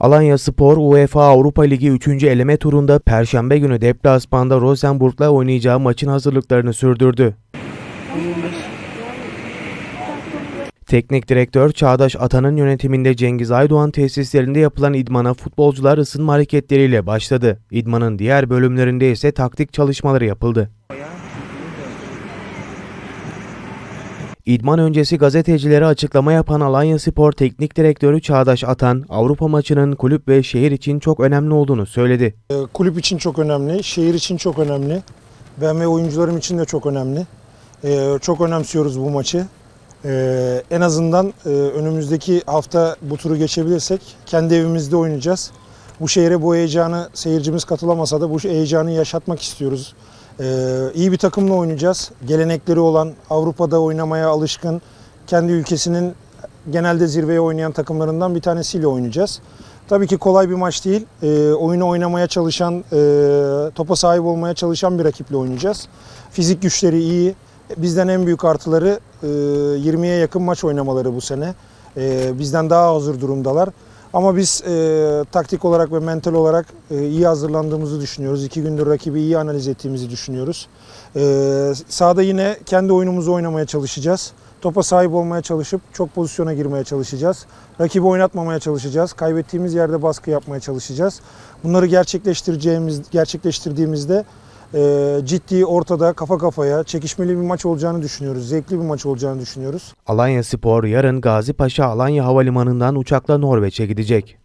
Alanya Spor UEFA Avrupa Ligi 3. eleme turunda Perşembe günü deplasmanda Rosenborg'la oynayacağı maçın hazırlıklarını sürdürdü. Teknik direktör Çağdaş Atan'ın yönetiminde Cengiz Aydoğan tesislerinde yapılan idmana futbolcular ısınma hareketleriyle başladı. İdmanın diğer bölümlerinde ise taktik çalışmaları yapıldı. İdman öncesi gazetecilere açıklama yapan Alanya Spor Teknik Direktörü Çağdaş Atan, Avrupa maçının kulüp ve şehir için çok önemli olduğunu söyledi. Ee, Kulüp için çok önemli, şehir için çok önemli. Ben ve oyuncularım için de çok önemli. Ee, Çok önemsiyoruz bu maçı. Ee, En azından e, önümüzdeki hafta bu turu geçebilirsek kendi evimizde oynayacağız. Bu şehre bu heyecanı seyircimiz katılamasa da bu heyecanı yaşatmak istiyoruz. Ee, İyi bir takımla oynayacağız. Gelenekleri olan, Avrupa'da oynamaya alışkın, kendi ülkesinin genelde zirveye oynayan takımlarından bir tanesiyle oynayacağız. Tabii ki kolay bir maç değil. Ee, oyunu oynamaya çalışan, e, topa sahip olmaya çalışan bir rakiple oynayacağız. Fizik güçleri iyi. Bizden en büyük artıları e, 20'ye yakın maç oynamaları bu sene. E, bizden daha hazır durumdalar. Ama biz e, taktik olarak ve mental olarak e, iyi hazırlandığımızı düşünüyoruz. İki gündür rakibi iyi analiz ettiğimizi düşünüyoruz. E, sahada yine kendi oyunumuzu oynamaya çalışacağız. Topa sahip olmaya çalışıp çok pozisyona girmeye çalışacağız. Rakibi oynatmamaya çalışacağız. Kaybettiğimiz yerde baskı yapmaya çalışacağız. Bunları gerçekleştireceğimiz, gerçekleştirdiğimizde e, ciddi, ortada, kafa kafaya, çekişmeli bir maç olacağını düşünüyoruz. Zevkli bir maç olacağını düşünüyoruz. Alanya Spor yarın Gazi Paşa Alanya Havalimanı'ndan uçakla Norveç'e gidecek.